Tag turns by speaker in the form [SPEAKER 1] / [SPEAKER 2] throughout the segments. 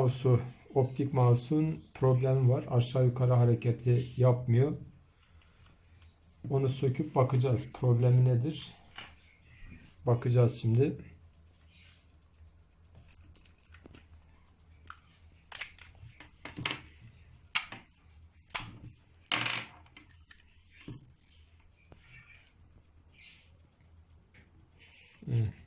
[SPEAKER 1] mouse'u, optik mouse'un problemi var. Aşağı yukarı hareketi yapmıyor. Onu söküp bakacağız. Problemi nedir? Bakacağız şimdi. Evet.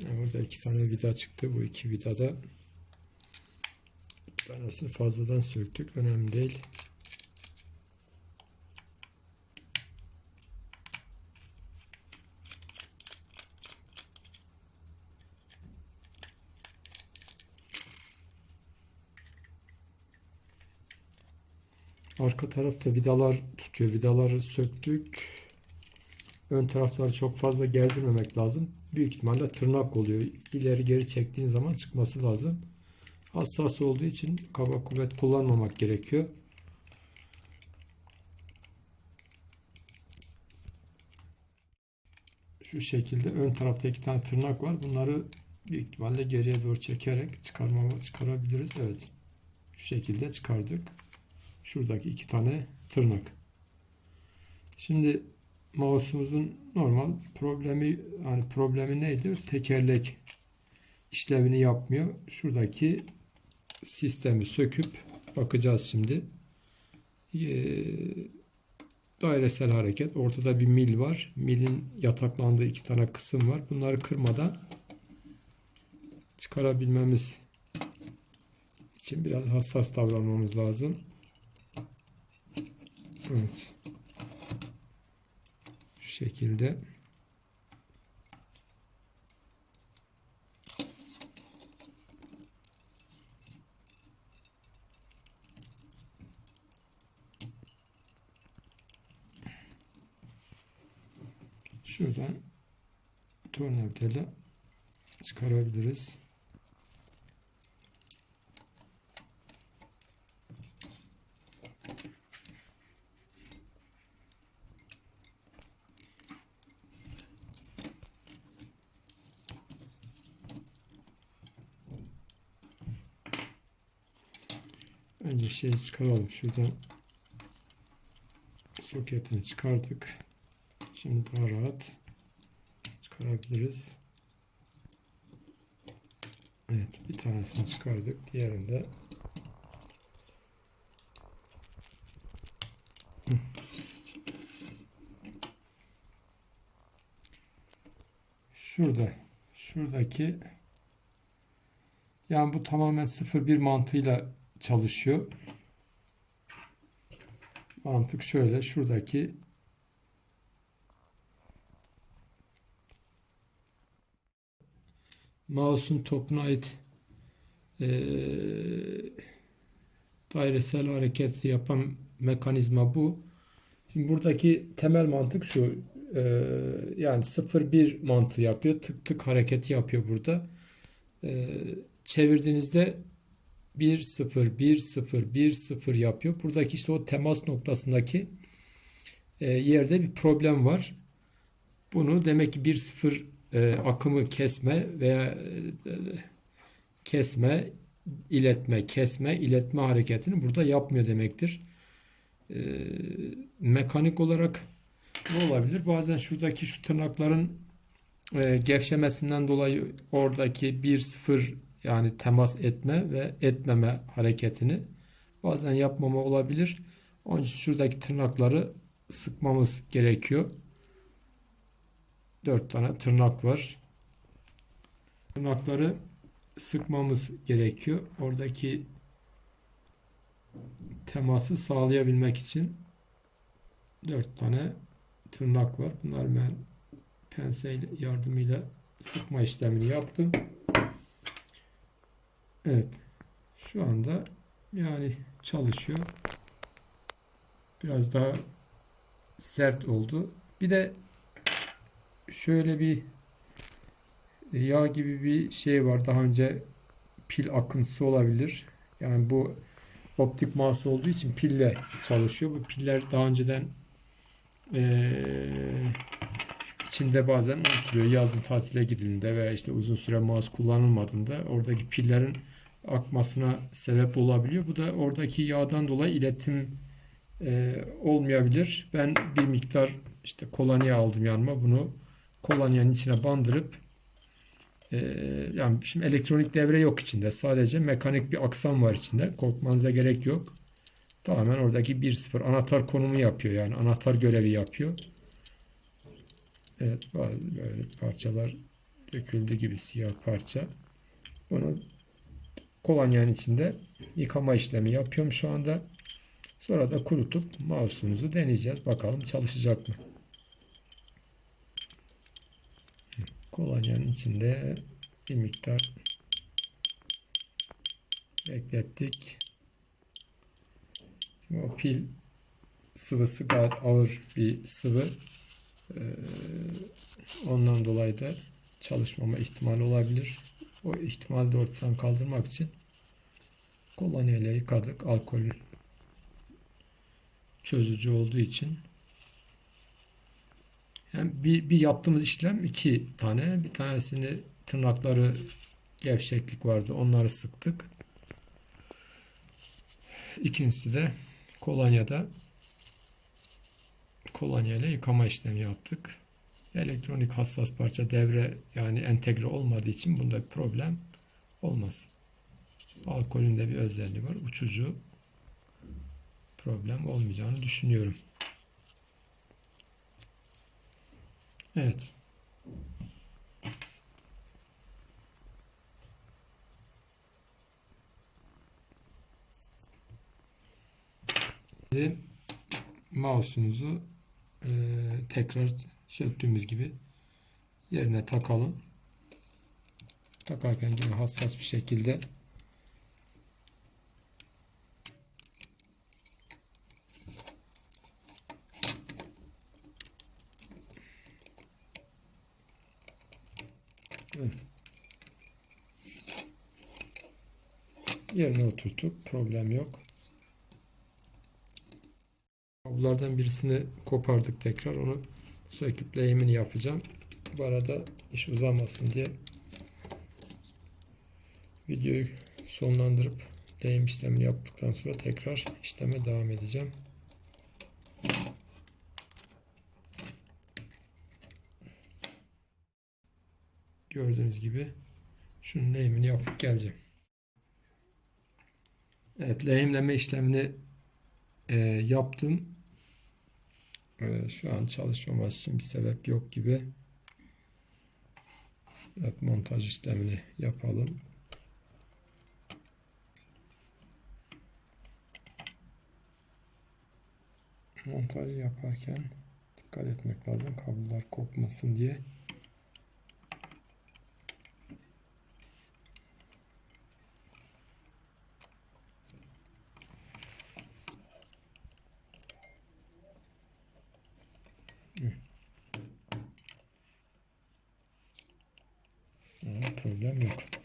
[SPEAKER 1] Yani Burada iki tane vida çıktı. Bu iki vidada bir tanesini fazladan söktük. Önemli değil. Arka tarafta vidalar tutuyor. Vidaları söktük. Ön tarafları çok fazla gerdirmemek lazım. Büyük ihtimalle tırnak oluyor. İleri geri çektiğin zaman çıkması lazım. Hassas olduğu için kaba kuvvet kullanmamak gerekiyor. Şu şekilde ön tarafta iki tane tırnak var. Bunları büyük ihtimalle geriye doğru çekerek çıkarmama çıkarabiliriz. Evet. Şu şekilde çıkardık. Şuradaki iki tane tırnak. Şimdi mouse'umuzun normal problemi yani problemi neydi? Tekerlek işlevini yapmıyor. Şuradaki sistemi söküp bakacağız şimdi. Ee, dairesel hareket. Ortada bir mil var. Milin yataklandığı iki tane kısım var. Bunları kırmadan çıkarabilmemiz için biraz hassas davranmamız lazım. Evet. Şekilde. Şuradan tornavidayla çıkarabiliriz. Önce şeyi çıkaralım. Şuradan soketini çıkardık. Şimdi daha rahat çıkarabiliriz. Evet, bir tanesini çıkardık. Diğerinde şurada şuradaki yani bu tamamen 0-1 mantığıyla çalışıyor. Mantık şöyle. Şuradaki mouse'un topuna ait eee, dairesel hareket yapan mekanizma bu. Şimdi buradaki temel mantık şu. eee, yani 0-1 mantığı yapıyor. Tık tık hareketi yapıyor burada. Eee, çevirdiğinizde 1 0 1 0 1 0 yapıyor. Buradaki işte o temas noktasındaki e, yerde bir problem var. Bunu demek ki 1 0 e, akımı kesme veya e, kesme, iletme, kesme, iletme hareketini burada yapmıyor demektir. Mekanik olarak ne olabilir? Bazen şuradaki şu tırnakların gevşemesinden dolayı oradaki 1 0 yani temas etme ve etmeme hareketini bazen yapmama olabilir. Onun için şuradaki tırnakları sıkmamız gerekiyor. Dört tane tırnak var. Tırnakları sıkmamız gerekiyor. Oradaki teması sağlayabilmek için dört tane tırnak var. Bunları ben pense yardımıyla sıkma işlemini yaptım. Evet. Şu anda yani çalışıyor. Biraz daha sert oldu. Bir de şöyle bir yağ gibi bir şey var. Daha önce pil akıntısı olabilir. Yani bu optik mouse olduğu için pille çalışıyor. Bu piller daha önceden eee, içinde bazen unutuluyor. Yazın tatile gidildiğinde veya işte uzun süre mouse kullanılmadığında oradaki pillerin akmasına sebep olabiliyor. Bu da oradaki yağdan dolayı iletim eee, olmayabilir. Ben bir miktar işte kolonya aldım yanıma. Bunu kolonyanın içine bandırıp eee, yani şimdi elektronik devre yok içinde. Sadece mekanik bir aksam var içinde. Korkmanıza gerek yok. Tamamen oradaki 1-0 anahtar konumu yapıyor. Yani anahtar görevi yapıyor. Evet böyle parçalar döküldü gibi siyah parça. Bunu kolonyanın içinde yıkama işlemi yapıyorum şu anda. Sonra da kurutup mouse'umuzu deneyeceğiz. Bakalım çalışacak mı? Kolonyanın içinde bir miktar beklettik. Şimdi o pil sıvısı gayet ağır bir sıvı. Ee, ondan dolayı da çalışmama ihtimali olabilir. O ihtimali de ortadan kaldırmak için kolonya ile yıkadık. Alkol çözücü olduğu için. Yani bir, bir yaptığımız işlem iki tane. Bir tanesini tırnakları gevşeklik vardı. Onları sıktık. İkincisi de kolonyada kolonya ile yıkama işlemi yaptık. Elektronik hassas parça devre yani entegre olmadığı için bunda bir problem olmaz. Alkolün de bir özelliği var. Uçucu problem olmayacağını düşünüyorum. Evet. Mouse'umuzu e, tekrar söktüğümüz gibi yerine takalım. Takarken yine hassas bir şekilde yerine oturttuk. Problem yok. Kablolardan birisini kopardık tekrar. Onu söküp lehimini yapacağım. Bu arada iş uzamasın diye videoyu sonlandırıp lehim işlemini yaptıktan sonra tekrar işleme devam edeceğim. Gördüğünüz gibi şunun lehimini yapıp geleceğim. Evet lehimleme işlemini e, yaptım. E, şu an çalışmaması için bir sebep yok gibi. Evet, montaj işlemini yapalım. Montajı yaparken dikkat etmek lazım kablolar kopmasın diye. Problem yok.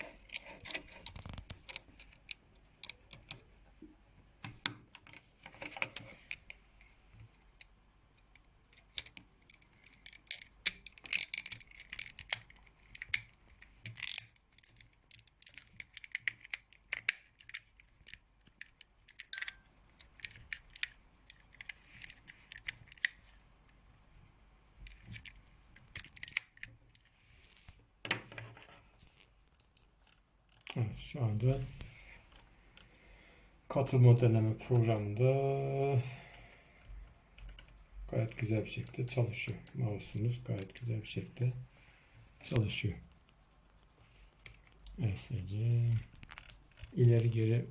[SPEAKER 1] Evet, şu anda katılma deneme programında gayet güzel bir şekilde çalışıyor. Mouse'umuz gayet güzel bir şekilde çalışıyor. ESC ileri geri